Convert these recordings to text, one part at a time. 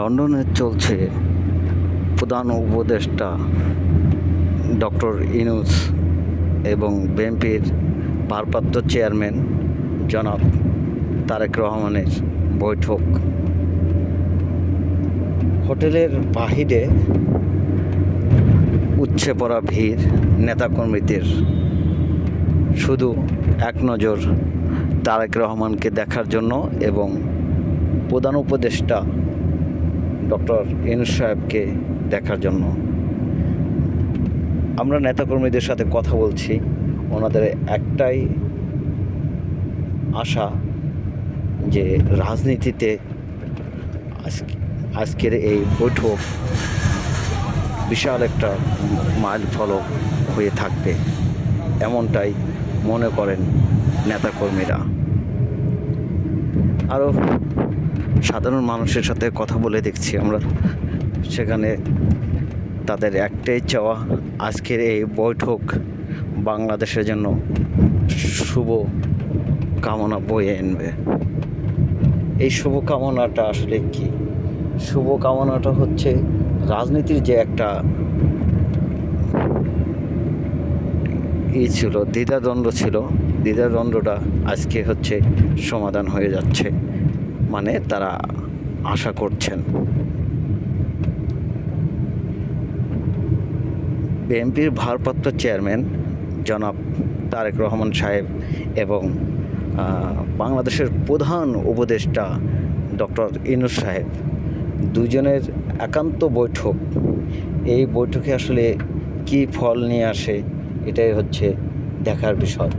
লন্ডনে চলছে প্রধান উপদেষ্টা ডক্টর ইনুস এবং বিএনপির ভারপ্রাপ্ত চেয়ারম্যান জনাব তারেক রহমানের বৈঠক। হোটেলের বাহিরে উচ্ছে পড়া ভিড় নেতাকর্মীদের। শুধু এক নজর তারেক রহমানকে দেখার জন্য এবং প্রধান উপদেষ্টা ডক্টর ইনুস সাহেবকে দেখার জন্য। আমরা নেতাকর্মীদের সাথে কথা বলছি। ওনাদের একটাই আশা যে রাজনীতিতে আজকে, আজকের এই বৈঠক বিশাল একটা মাইল ফলক হয়ে থাকবে, এমনটাই মনে করেন নেতাকর্মীরা। আরও সাধারণ মানুষের সাথে কথা বলে দেখছি আমরা। সেখানে তাদের একটাই চাওয়া, আজকের এই বৈঠক বাংলাদেশের জন্য শুভ কামনা বয়ে আনবে। এই শুভ কামনাটা আসলে কি? শুভ কামনাটা হচ্ছে রাজনীতির যে একটা ই ছিল, দ্বিধাদ্বন্দ্ব ছিল, দ্বিধাদ্বন্দ্বটা আজকে হচ্ছে সমাধান হয়ে যাচ্ছে। মানে তারা আশা করছেন। বিএনপির ভারপ্রাপ্ত চেয়ারম্যান জনাব তারেক রহমান সাহেব এবং বাংলাদেশের প্রধান উপদেষ্টা ডক্টর ইনুস সাহেব দুজনের একান্ত বৈঠক। এই বৈঠকে আসলে কী ফল নিয়ে আসে এটাই হচ্ছে দেখার বিষয়।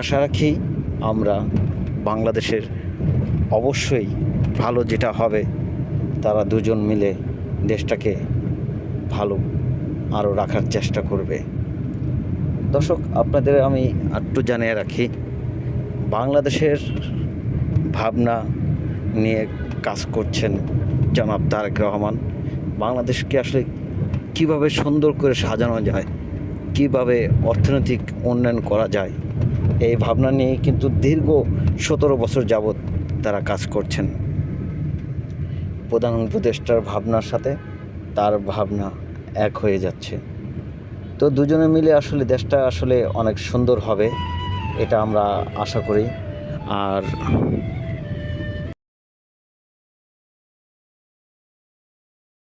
আশা রাখি আমরা বাংলাদেশের অবশ্যই ভালো যেটা হবে, তারা দুজন মিলে দেশটাকে ভালো আরও রাখার চেষ্টা করবে। দর্শক, আপনাদের আমি একটু জানিয়ে রাখি, বাংলাদেশের ভাবনা নিয়ে কাজ করছেন জনাব তারেক রহমান। বাংলাদেশকে আসলে কীভাবে সুন্দর করে সাজানো যায়, কীভাবে অর্থনৈতিক উন্নয়ন করা যায়, এই ভাবনা নিয়ে কিন্তু দীর্ঘ সতেরো বছর যাবৎ তারা কাজ করছেন। প্রধান উপদেষ্টার ভাবনার সাথে তার ভাবনা এক হয়ে যাচ্ছে। তো দুজনে মিলে আসলে দেশটা আসলে অনেক সুন্দর হবে, এটা আমরা আশা করি। আর